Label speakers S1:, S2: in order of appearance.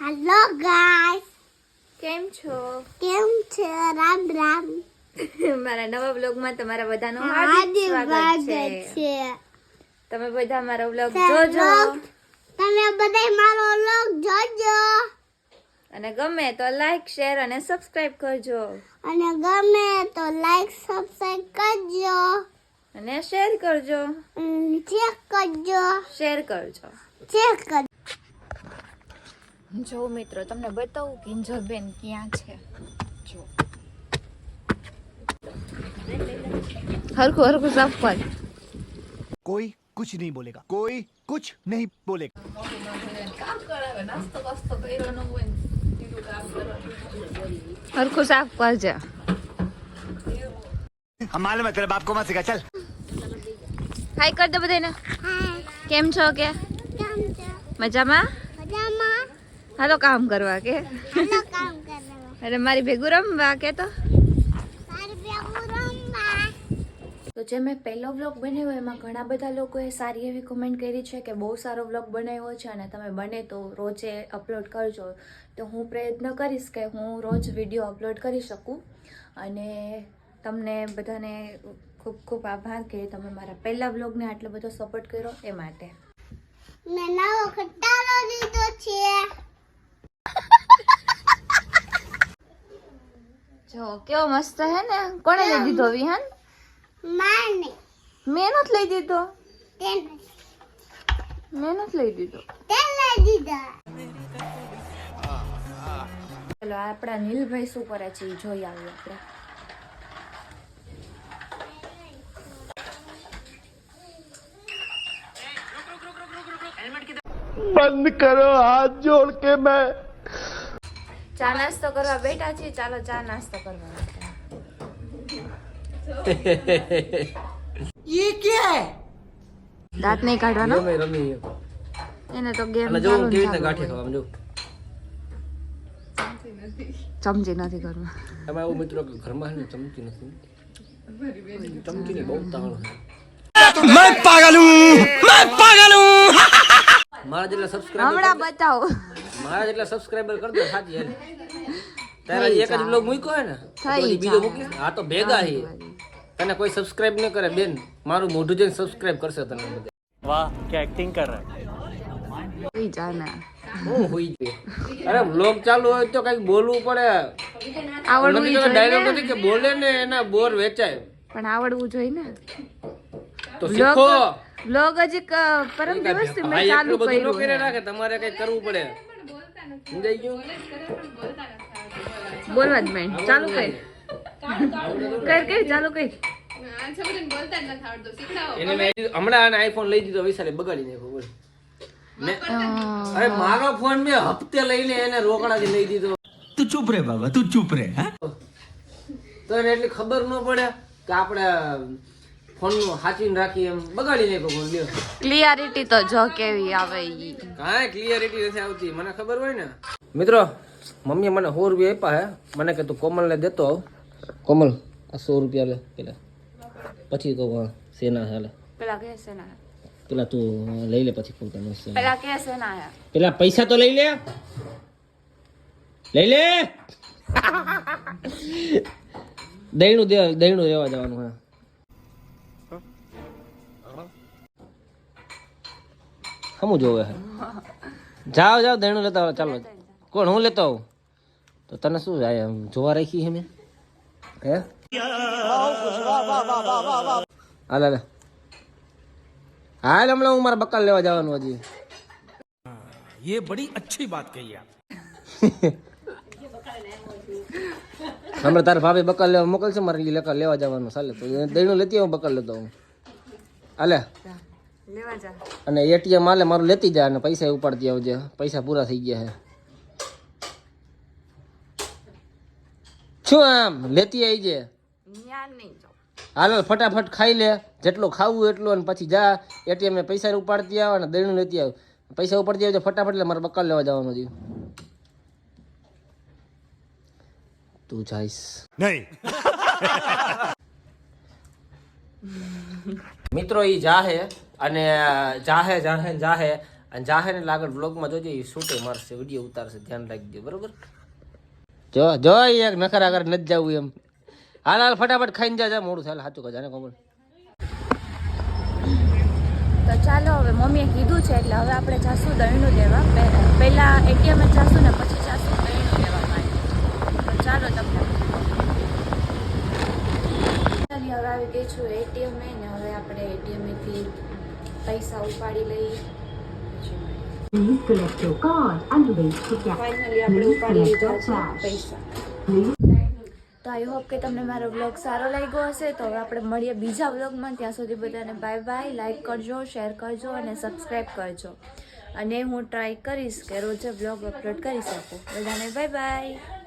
S1: Hello guys
S2: કેમ છો?
S1: કેમ છે? રામ રામ.
S2: મારા નવા વ્લોગમાં તમારા બધાનું
S1: હાર્દિક
S2: સ્વાગત છે. તમે બધા મારો વ્લોગ જોજો.
S1: તમે બધા મારો લોક જોજો.
S2: અને ગમે તો લાઈક શેર અને સબસ્ક્રાઇબ કરજો.
S1: અને ગમે તો લાઈક સબસ્ક્રાઇબ કરજો.
S2: અને શેર કરજો.
S1: ચેક કરજો.
S2: શેર કરજો.
S1: ચેક કરજો.
S2: જો મિત્રો તમને બતાવું કિંજલબેન ક્યાં છે જો હરખું હરખું સાફ કર
S3: कोई कुछ नहीं बोलेगा कोई कुछ नहीं बोलेगा
S2: હરખું સાફ કરજે
S3: हम मालूम है तेरे बाप को मत सिखा चल
S2: હાય કર દો બધાને
S1: હાય
S2: કેમ છો કે
S1: કેમ છે
S2: મજામાં
S1: મજામાં
S2: હાલો કામ કરવા કે?
S1: હાલો કામ કરવા.
S2: અરે મારી ભેગું રમવા કે તો? તો જે મેં પહેલો વ્લોગ બનાવ્યો એમાં ઘણા બધા લોકોએ સારી એવી કોમેન્ટ કરી છે કે બહુ સારો વ્લોગ બનાવ્યો છે અને તમે બને તો રોજે અપલોડ કરજો. તો હું પ્રયત્ન કરીશ કે હું રોજ વીડિયો અપલોડ કરી શકું. અને તમને બધાને ખૂબ ખૂબ આભાર કે તમે મારા પહેલા વ્લોગને આટલો બધો સપોર્ટ કર્યો એ માટે.
S1: મેં નવો ખટારો લીધો છે.
S2: જો કેવો મસ્ત હે ને? કોણે લઈ દીધો વિહાન?
S1: માને.
S2: મેં નત લઈ દીધો? મેં નત લઈ દીધો.
S1: લઈ દીધો.
S2: ચલો આપણા નીલભાઈ શું કરે છે એ જોઈ આવ્યું આપણે.
S3: બંધ કરો હાથ જોડ કે મેં
S2: ચા નાસ્તો કરવા બેઠા છીએ. ચાલો ચા નાસ્તો કરવા બેઠા. દાંત નહીં કાઢવાનો? એને તો ગેમ
S4: જો કેવી રીતે ગાંઠી ખાવા જો
S2: ચમચી નથી ઘરમાં
S4: એમાં એવું મિત્રો કે ઘરમાં છે ને ચમચી નથી. ચમચીની બહુ તાણ હું મારા જેટલા સબસ્ક્રાઇબર
S2: હમણાં બતાવો.
S4: મારા એટલે સબસ્ક્રાઇબર કરી દો સાચી તારે એક જ બ્લોગ મૂક્યો હે ને બીજો મૂકી હા તો ભેગા હી. તને કોઈ સબસ્ક્રાઇબ ન કરે બેન. મારું મોઢું જોઈને સબસ્ક્રાઇબ કરશે તને બધે.
S5: વાહ કે એક્ટિંગ કર
S2: રહા. હે
S4: હું હોઈ ગઈ અરે બ્લોગ ચાલુ હોય તો કંઈક બોલવું પડે.
S2: આવડવું જોઈએ
S4: ડાયલોગ હતી કે બોલે ને એના બોર વેચાય.
S2: પણ આવડવું જોઈએ ને.
S4: તો શીખો.
S2: બ્લોગ જ પરમ દિવસ મેં ચાલુ કર્યું
S4: તમારે કઈ કરવું પડે.
S2: બોલવા જ મેં ચાલુ કર. કર કર ચાલુ કર.
S4: હમણાં આઈફોન લઈ દીધો વિશાલે બગાડી નાખ્યો બોલ. અરે મારો ફોન મેં હપ્તે લઈને એને રોકડાથી લઈ દીધો.
S6: તું ચૂપ રે બાબા તું ચૂપ રે
S4: તો એટલી ખબર ન પડે કે આપણે ફોનનું રાખી એમ બગાડી નાખો ફોન લ્યો.
S2: ક્લિયરિટી તો જો કેવી આવે ઈ.
S4: કાંઈ ક્લિયરિટી નથી આવતી મને ખબર હોય ને. મિત્રો મમ્મીએ મને સો રૂપિયા આપ્યા હે. મને કે તું કોમલને દેતો આવ. કોમલ આ સો રૂપિયા લે પેલા. પછી કહું હા સેના હાલે
S2: પેલા કે સેના
S4: પેલા તું લઈ લે પછી ફોન તને
S2: પેલા કે સેના હે?
S4: પેલા પૈસા તો લઈ લે. લઈ લે. દહીણું દે દહીણું રહેવા જવાનું હા. હમું જોવે હે જાઓ જાઓ દહીણું લેતા આવો ચાલો કોણ હું લેતો આવું તો તને શું જાય એમ જોવા રાખી છે મેં હે હાલ હાલ હાલ હમણાં હું મારા બકાલ લેવા જવાનું હજી
S6: ये बड़ी अच्छी बात कही आप
S4: હમણાં તારા ભાભી બકાલ લેવા મોકલશે મારે ઈ લેકા લેવા જવાનું ચાલે તો દહીણું લેતી આવું બકાલ લેતો હું હાલે
S2: લેવા જા
S4: અને એટીએમ આલે મારું લેતી જા અને પૈસા ઉપાડતી આવજે. પૈસા પૂરા થઈ ગયા છે શું આમ લેતી આવી છે
S2: ન્યા
S4: હાલો ફટાફટ ખાઈ લે. જેટલું ખાવું એટલું અને પછી જા. એટીએમ પૈસા ઉપાડતી આવ અને દહીણું લેતી આવ. પૈસા ઉપાડતી આવજે ફટાફટ એટલે મારે બકાલ લેવા જવાનું થયું તું જઈશ.
S3: नहीं
S4: મિત્રો એ જાહે અને જાહે જાહે જાહે. અને જાહે ને આગળ વ્લોગમાં જોજો એ શૂટે મારશે, વીડિયો ઉતારશે, ધ્યાન રાખજો, બરોબર? જો જો એક નખર આગળ નથી જવું એમ. હાલ હાલ, ફટાફટ ખાઈને જા મોડું થાય સાચું કહે, જાને કોમલ.
S2: તો ચાલો, હવે મમ્મીએ કીધું છે, એટલે હવે આપણે જાશું દહીંનું લેવા. પહેલાં એટીએમ જાશું ને પછી જાશું દહીંનું લેવા માટે. તો ચાલો તમને. હવે આવી ગઈ છું એટીએમ ને. આપણે પૈસા ઉપાડી લઈ.
S7: Please select your card and wait to get.
S2: Finally આપણે ઉપાડી લીધા છે પૈસા. તો આઈ હોપ કે તમને મારો બ્લોગ સારો લાગ્યો હશે. તો હવે આપણે મળીએ બીજા બ્લોગમાં ત્યાં સુધી બધાને બાય બાય લાઇક કરજો શેર કરજો અને સબસ્ક્રાઈબ કરજો. અને હું ટ્રાય કરીશ કે રોજે બ્લોગ અપલોડ કરી શકું. બધાને બાય બાય